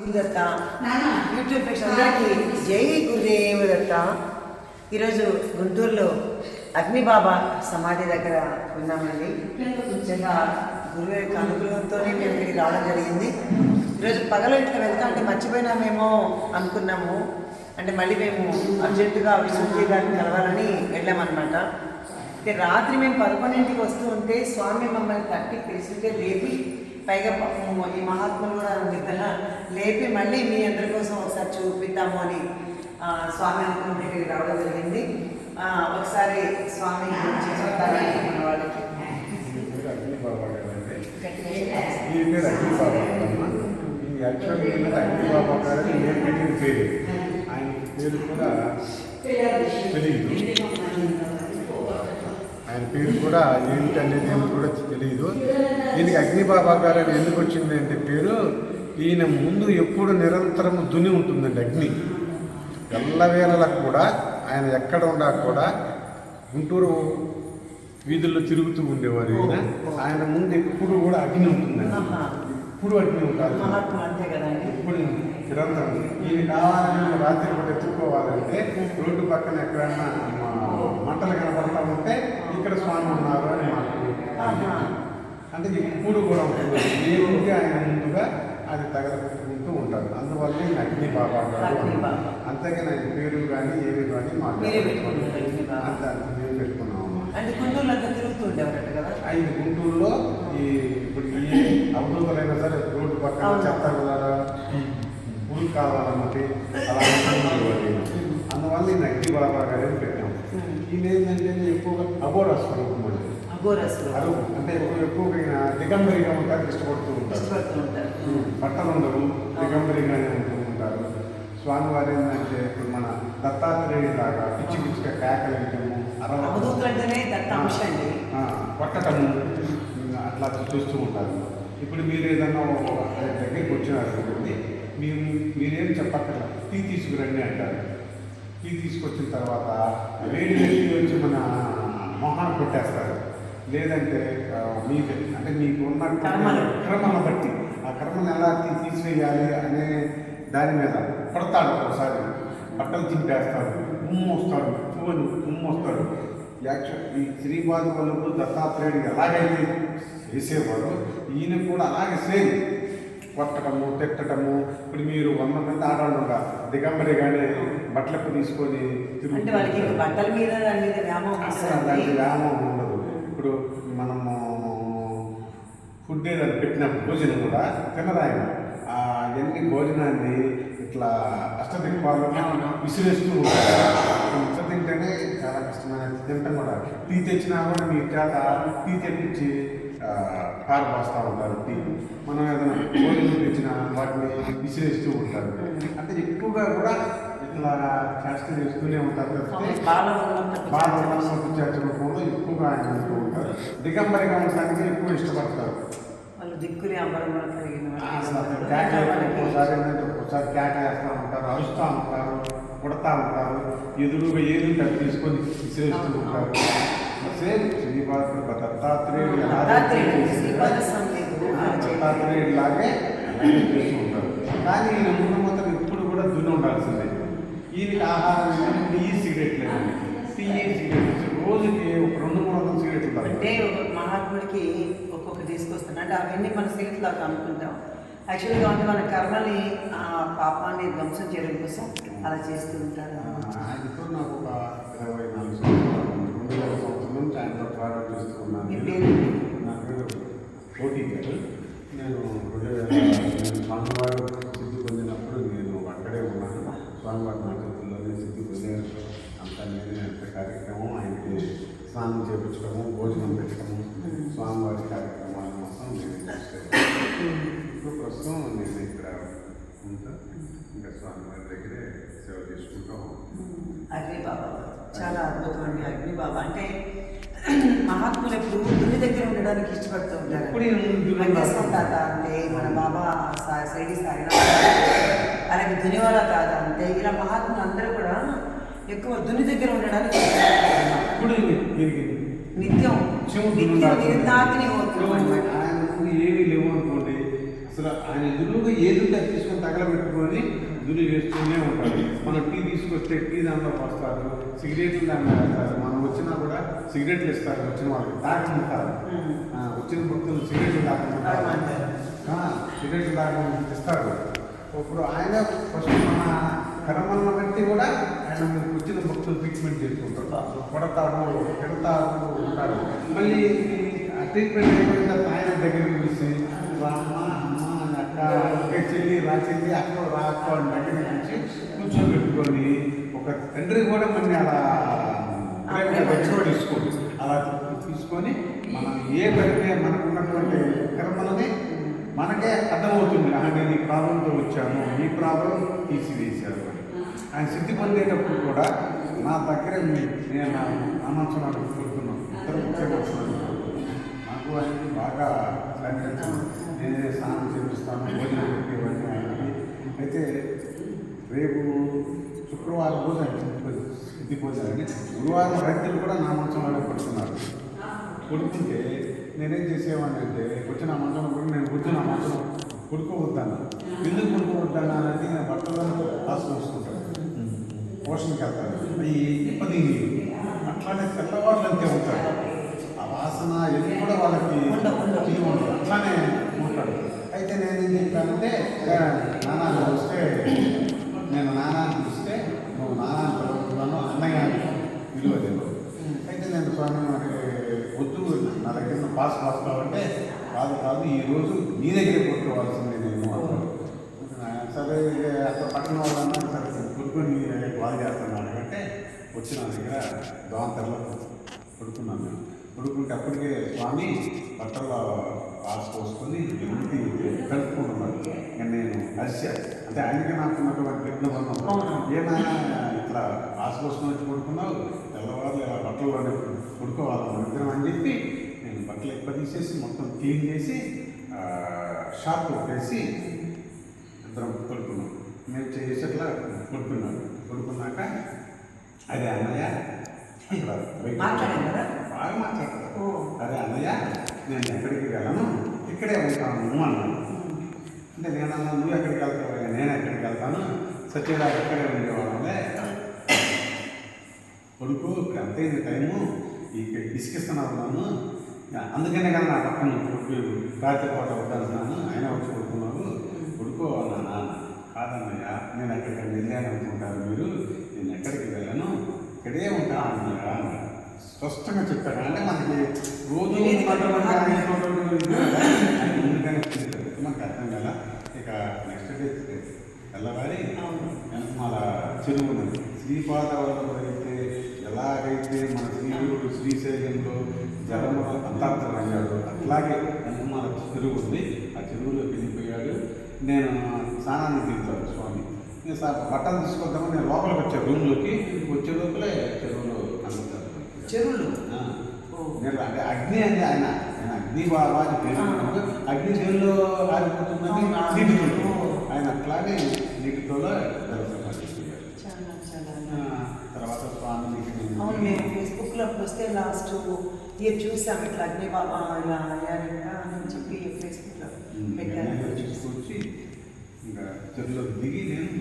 Gurudatta. YouTube అందరికీ జై గురుదేవ దత్త. ఈరోజు గుంటూరులో అగ్నిబాబా సమాధి దగ్గర ఉన్నామండి. నిజంగా గురువు యొక్క అనుగ్రహంతోనే మేము ఇక్కడికి రావడం జరిగింది. ఈరోజు పగల ఇట్లా వెళ్తా అంటే మర్చిపోయినామేమో అనుకున్నాము. అంటే మళ్ళీ మేము అర్జెంటుగా విశ్వజీ గారిని కలవాలని వెళ్ళామన్నమాట. అయితే రాత్రి మేము పదకొండింటికి వస్తూ ఉంటే స్వామి మమ్మల్ని తట్టి పిలిచింటే లేపి పైగా ఈ మహాత్ములు కూడా నిద్ర లేపి మళ్ళీ మీ అందరి కోసం ఒకసారి చూపిద్దాము అని స్వామి అనుకుంటే ఇక్కడికి రావడం జరిగింది. ఒకసారి స్వామి గురించి మన వాళ్ళకి? పేరు ఆయన పేరు కూడా తెలియదు ఆయన పేరు కూడా ఏంటి అనేది కూడా తెలియదు. దీనికి అగ్నిబాబా గారు అని ఎందుకు వచ్చింది అంటే పేరు ఈయన ముందు ఎప్పుడు నిరంతరం దుని ఉంటుందండి అగ్ని. ఎల్లవేళలా కూడా ఆయన ఎక్కడ ఉన్నా కూడా గుంటూరు వీధుల్లో తిరుగుతూ ఉండేవారు ఈయన. ఆయన ముందు ఎప్పుడు కూడా అగ్ని ఉంటుందండి. ఆహా. ఎప్పుడు అగ్ని ఉంటుంది ఎప్పుడు నిరంతరం. ఈయన కావాలని రాత్రి పూట ఎత్తుకోవాలంటే రోడ్డు పక్కన ఎక్కడన్నా మా మంటలు కనపడతా ఉంటే ఇక్కడ స్వామి ఉన్నారు అని ఆహా. అంటే ఎప్పుడు కూడా ఉంటుంది దేవుడికి ఆయన ముందుగా అది తగలపెట్టుకుంటూ ఉంటారు అందువల్ల అగ్ని బాబా గారు అగ్ని. అంతేగాని ఆయన పేరు కానీ ఏమి కానీ అగ్ని. అంత మేము పెట్టుకున్నాము ఐదు గుంటూరులో ఈ ఇప్పుడు ఈ అవధూతలైనా సరే రోడ్డు పక్కన. చెత్త కదా పూలు కావాలన్నమాట అలా. అందువల్ల ఈ నగ్గి బాబా గారే పెట్టాం ఉమ్. ఈయన ఏంటంటే ఎక్కువగా అఘోర స్వరూపం అరువు. అంటే ఎక్కువ ఎక్కువగా దిగంబరిగా ఉంటారు ఇష్టపడుతూ ఉంటారు. ఇష్టపడుతూ ఉంటారు. బట్టలు ఉండవు దిగంబరిగానే ఉంటూ ఉంటారు. స్వామివారి ఏంటంటే ఇప్పుడు మన దత్తాత్రేయుడు లాగా పిచ్చి పిచ్చిగా కేకలు వేయటము అరవ అవధూతులు అంటేనే దత్తాంశ అండి ఆ, కొట్టటము అట్లా చూస్తూ ఉంటారు. ఇప్పుడు మీరు ఏదన్నా ఒక దగ్గరికి వచ్చినారు అనుకోండి మీరు మీరేం చెప్పక్కర్లా. టీ తీసుకురండి అంటారు. టీ తీసుకొచ్చిన తర్వాత వేడి వేడి వచ్చి మన మొహాన్ని కొట్టేస్తారు లేదంటే మీకు అంటే మీకు ఉన్న. కర్మను బట్టి ఆ కర్మను ఎలా తీసివేయాలి అనే దాని మీద పడతాడు ఒకసారి. బట్టలు చింపేస్తాడు ఉమ్ము వస్తాడు పువ్వులు ఉమ్ము వస్తాడు. యాక్చువల్ ఈ శ్రీపాద వల్లభుడు దత్తాత్రేయుడు ఎలాగైతే చేసేవాడు ఈయన కూడా అలాగే సేమ్. కొట్టడము తిట్టడము ఇప్పుడు మీరు వంద మంది ఉంటారు దిగంబరి కానీ బట్టలకు తీసుకొని బట్టల మీద వ్యామోహం ఇప్పుడు మనము ఫుడ్ ఏదైనా పెట్టిన భోజనం కూడా తినరు ఆయన ఆ ఎన్ని భోజనాన్ని ఇట్లా అష్టదిక్పాలు విసిరేస్తూ ఉంటారు. ఇట్లా తింటేనే చాలా కష్టమైన తింటాం కూడా. టీ తెచ్చినా కూడా మీ చేత టీ తెప్పించి ఆ, పారపోస్తూ ఉంటారు టీ. మనం ఏదైనా భోజనం తెచ్చినా వాటిని విసిరేస్తూ ఉంటారు. అంటే ఎక్కువగా కూడా ఇట్లా చేష్ట చేస్తూనే ఉంటారు బాగా ఉన్నప్పుడు చేర్చడంలో ఎక్కువగా ఆయన ఉంటూ ఉంటారు. దిగంబరిగా ఉండడానికి ఎక్కువ ఇష్టపడతారు. దిక్కులే ఒక్కోసారి ఏంటంటే ఒక్కోసారి కేక వేస్తూ ఉంటారు అరుస్తూ ఉంటారు కొడతా ఉంటారు ఎదురుగా ఏది అది తీసుకొని విసిరేస్తూ ఉంటారు. సేమ్ దత్తాత్రేయుడు లాగే చేస్తూ ఉంటారు. కానీ మొత్తం ఎప్పుడు కూడా దున్ని ఉండాల్సిందే. ఈయనకి ఆహారం ఏంటంటే టీ సిగరెట్ లేదు టీ సిగరెట్. రోజుకి ఒక రెండు మూడు వందల సిగరెట్లు అంటే మహాత్ముడికి ఒక్కొక్క తీసుకొస్తాను అంటే అవన్నీ మన సీట్లకు అనుకుంటాం యాక్చువల్గా అంటే మన కర్మని ఆ పాపాన్ని ధ్వంసం చేయడం కోసం అలా చేస్తూ ఉంటారు. ఆయనతో నాకు ఒక ఇరవై నాలుగు సంవత్సరాలు రెండు వేల సంవత్సరం నుంచి ఆయనతో ట్రావెల్ చేస్తూ ఉన్నాను. మీ నేను. పేరేంటి? నా పేరు కోటి గారు నేను రెండు వేల నేను స్వామివారు సిద్ధి పొందినప్పుడు నేను అక్కడే ఉన్నాను స్వామివారి నా చేతుల్లోనే సిద్ధి పొందారు అంతా నేనే అంత కార్యక్రమం ఆయనకి స్నానం చేయించడము భోజనం పెట్టడము స్వామివారి కార్యక్రమాల మొత్తం నేను చేస్తాను ఇప్పుడు ప్రస్తుతం నేను ఇక్కడ ఉంటా. ఇంకా స్వామివారి దగ్గరే సేవ చేసుకుంటాం అగ్ని బాబా. చాలా అద్భుతం అండి అగ్ని బాబా. అంటే మహాత్ములు ఎప్పుడు గుడి దగ్గర ఉండడానికి ఇష్టపడుతూ ఉంటారు. తాత అంటే మన బాబా శైలి సాయి అలాగే దునివాల తాత అంటే ఇలా మహాత్ములు అందరూ కూడా ఎక్కువ దుని దగ్గర ఉండడానికి ఇష్టపడతారు. ఇప్పుడు దీనికి నిత్యం నిత్యం ఆయన ముందు ఏమీ లేవు అనుకోండి. అసలు ఆయన ఎదురుగా ఏది ఉంటే తీసుకొని తగలబెట్టుకొని దుని వేస్తూనే ఉంటారు మనం టీ తీసుకొస్తే టీ దాంట్లో పోస్తారు సిగరెట్లు దాంట్లో వేస్తారు. మనం వచ్చినా కూడా సిగరెట్లు ఇస్తారు వచ్చిన వాళ్ళకి. తాగమంటారు. ఆ, వచ్చిన భక్తులు సిగరెట్లు తాగమంటారు. సిగరెట్లు తాగమని ఇస్తారు. ఇప్పుడు ఆయన ఫస్ట్ మన కర్మలను బట్టి కూడా ఆయన వచ్చిన భక్తులు ట్రీట్మెంట్ చేసుకుంటారు. కొడతాడు పెడతాడు ఉంటాడు మళ్ళీ ట్రీట్మెంట్ అయిపోయిన ఆయన దగ్గరికి అమ్మ అక్క ఒకే చెల్లి రా చెల్లి అక్క రా అక్క అని దగ్గర నుంచి కూర్చోబెట్టుకొని ఒక తండ్రి కూడా మన అలా తీసుకోండి. అలా తీసుకొని మనం ఏ పడితే మనకు ఉన్నటువంటి కర్మలని మనకే అర్థమవుతుంది. ఆ నేను ఈ ప్రాబ్లంతో వచ్చాను ఈ ప్రాబ్లం తీసివేశారు అని. ఆయన సిద్ధి పొందేటప్పుడు కూడా నా దగ్గర నేను నా నామంచనాలు కోరుకున్నాను ఇద్దరు ముఖ్యమంత్రులు నాకు ఆయనకి బాగా అనిపించింది నేనే స్నానం చేపిస్తాను భోజనం పెట్టేవాడిని ఆయనకి అయితే రేపు శుక్రవారం రోజు ఆయన సిద్ధి సిద్ధి గురువారం రైతులు కూడా నా మంచంలోనే పడుతున్నారు. కొడుకుంటే నేనేం చేసేవాడిని అంటే వచ్చిన మంచం కూడా నేను కూర్చుని నా మంచం కొడుకోవద్దాను ఎందుకు కొడుకోవద్దాను అనేది నేను బట్టలను కాసు పోషణకి వెళ్తాను అవి ఇప్పటి అట్లానే తెల్లవాళ్ళు అంతే ఉంటాడు. ఆ వాసన ఎన్ని కూడా వాళ్ళకి అట్లానే ఉంటాడు. అయితే నేనేం చెప్పానంటే "ఏ, నాన్న వస్తే నేను నాన్నని పిలిస్తే నువ్వు నాన్నని పిలుస్తున్నాను అన్నయ్య అని విలువ తెలియదు అయితే నేను స్వామి మరి వద్దు దగ్గర పాస్ పాస్ కాదు కాదు ఈ రోజు నీ దగ్గర కొట్టుకోవాల్సిందే నేను. సరే అక్కడ పక్కన వాళ్ళన్నా సరే కొడుకుని బాగా చేస్తున్నాడు అంటే వచ్చి నా దగ్గర దోంతర్లో పడుకున్నాను నేను. పడుకుంటే అప్పటికే స్వామి బట్టల్లో పాస్ పోసుకొని ఎన్ని కలుపుకుంటున్నాడు నేను హర్ష అంటే ఆయనకి నాకు ఉన్నటువంటి అవును. ఏమైనా ఇట్లా పాస్ పోసుకొని వచ్చి పడుకున్నావు? తెల్లవారులు ఇలా బట్టలు పడుకోవాలి ఇద్దరం అని చెప్పి బట్టలు ఎక్కువ తీసేసి మొత్తం క్లీన్ చేసి షాప్ కొట్టేసి ఇద్దరం పడుకున్నాం. మేము చేసేట్లా పడుకున్నాం. పడుకున్నాక అదే అన్నయ్య? బాగా మాట్లాడతారు. అదే అన్నయ్య నేను ఎక్కడికి వెళ్ళను ఇక్కడే ఉంటాను అన్నాను అంటే నేను అన్నా నువ్వు ఎక్కడికి వెళ్తావు? నేను ఎక్కడికి వెళ్తాను? సత్యరావు ఎక్కడే ఉండేవాళ్ళే కొడుకు ఎంతైంది టైము. ఇక్కడ ఇసుకిస్తున్నా ఉన్నాను అందుకనే కదా నా పక్కన కొడుకు రాత్రిపూట వద్దంటున్నాను ఆయన వచ్చి కొడుకున్నావు కొడుకో అన్నా కాదన్నయ్య నేను ఎక్కడికైనా వెళ్ళాను అనుకుంటారు మీరు? నేను ఎక్కడికి వెళ్ళను? ఇక్కడే ఉంటాను అన్నాడు. స్పష్టంగా చెప్పాడు. అంటే మనకి రోజు. మనకు అర్థం కదా ఇక నెక్స్ట్ డే తెల్లవారి మన చెరువు ఉన్నది. శ్రీపాదవరంలో అయితే ఎలాగైతే మన శ్రీగురుడు శ్రీశైలంలో జలము అంతాంతరమయ్యాడు అట్లాగే మన చెరువు ఉంది. ఆ చెరువులోకి వెళ్ళిపోయాడు. నేను స్నానాన్ని దిగుతాను స్వామి. నేను సా- బట్టలు తీసుకొద్దామని నేను లోపలికి వచ్చాను రూమ్లోకి. వచ్చే లోపలే చెరువులో అందుతాను చెరువులు. నేను అంటే అగ్ని అని ఆయన. ఆయన అగ్ని బాబా అని పేరు అగ్ని? నీటితో ఓ. ఆయన అట్లానే నీటితో తర్వాత స్వామికి నేను- అవును మేము ఫేస్బుక్లో వస్తే లాస్ట్ ఇయర్ చూసాం ఇట్లా అగ్ని బాబా ఇలా అయ్యారంట అని చెప్పి ఫేస్బుక్లో ఇంకా చెరువులో దిగి నేను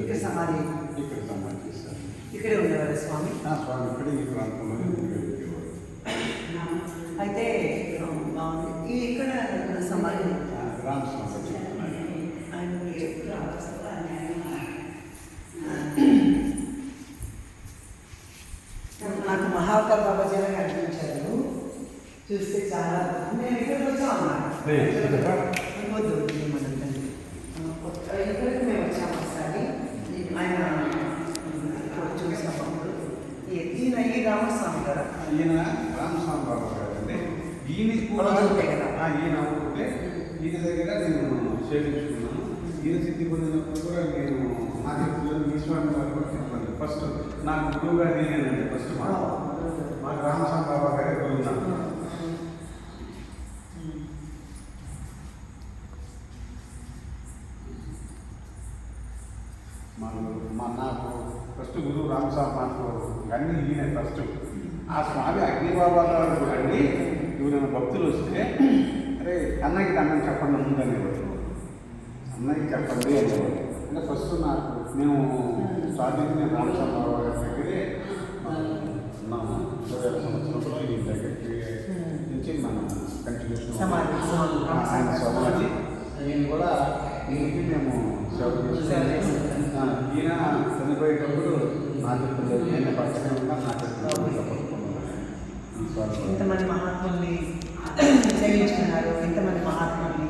ఇక్కడ సమాధి. ఇక్కడ సమాధి చేశాను. ఇక్కడే ఉండేవారు స్వామి? స్వామి ఇక్కడే ఈ ప్రాంతంలోనే ఉండేవారు. అయితే ఇక్కడ సమాధి. రామస్వామి ఆయన మీరు చెప్తున్నారు నాకు మహాకా బాబాజీ అని అనిపించారు చూస్తే చాలా నేను ఇక్కడికి వచ్చాం అన్నమాట వద్దు ఇక్కడికి మేము వచ్చాము ఒకసారి ఆయన ఇప్పుడు ఈయన ఈ రామస్వామి గారు ఈయన రామస్వామి బాబా గారు ఈయన కూడా ఈయన అవుతుంటే ఈయన దగ్గర నేను సేవించుకున్నాను ఈయన సిద్ధి పొందినప్పుడు కూడా నేను నా స్వామి గారు కూడా చెప్పండి ఫస్ట్ నాకు గురువు గారు ఫస్ట్ మా మాకు రామస్వామి బాబా గారే గురువు మాకు మా నాకు రామస్వామి మాకు అన్నీ ఈయన ఫస్ట్ ఆ స్వామి అగ్నిబాబా గారు అండి ఎవరైనా భక్తులు వస్తే అరే అన్నకి దండం చెప్పండి ముందనేవాడు ఉన్నాయి చెప్పండి అనేవాడు అంటే ఫస్ట్ నాకు మేము స్టార్టింగ్ నేను రామచంద్రరావు గారి దగ్గరే ఉన్నాము. ఇరవై సంవత్సరంలో ఈ దగ్గరికి నుంచి మనం కంటిన్యూషన్ ఆయన సమాధి ఈయన కూడా ఈయనకి మేము సేవ చేస్తున్నాం. ఈయన చనిపోయేటప్పుడు ఎంతమంది మహాత్ముల్ని సేవించుకున్నారు? ఎంతమంది మహాత్ముల్ని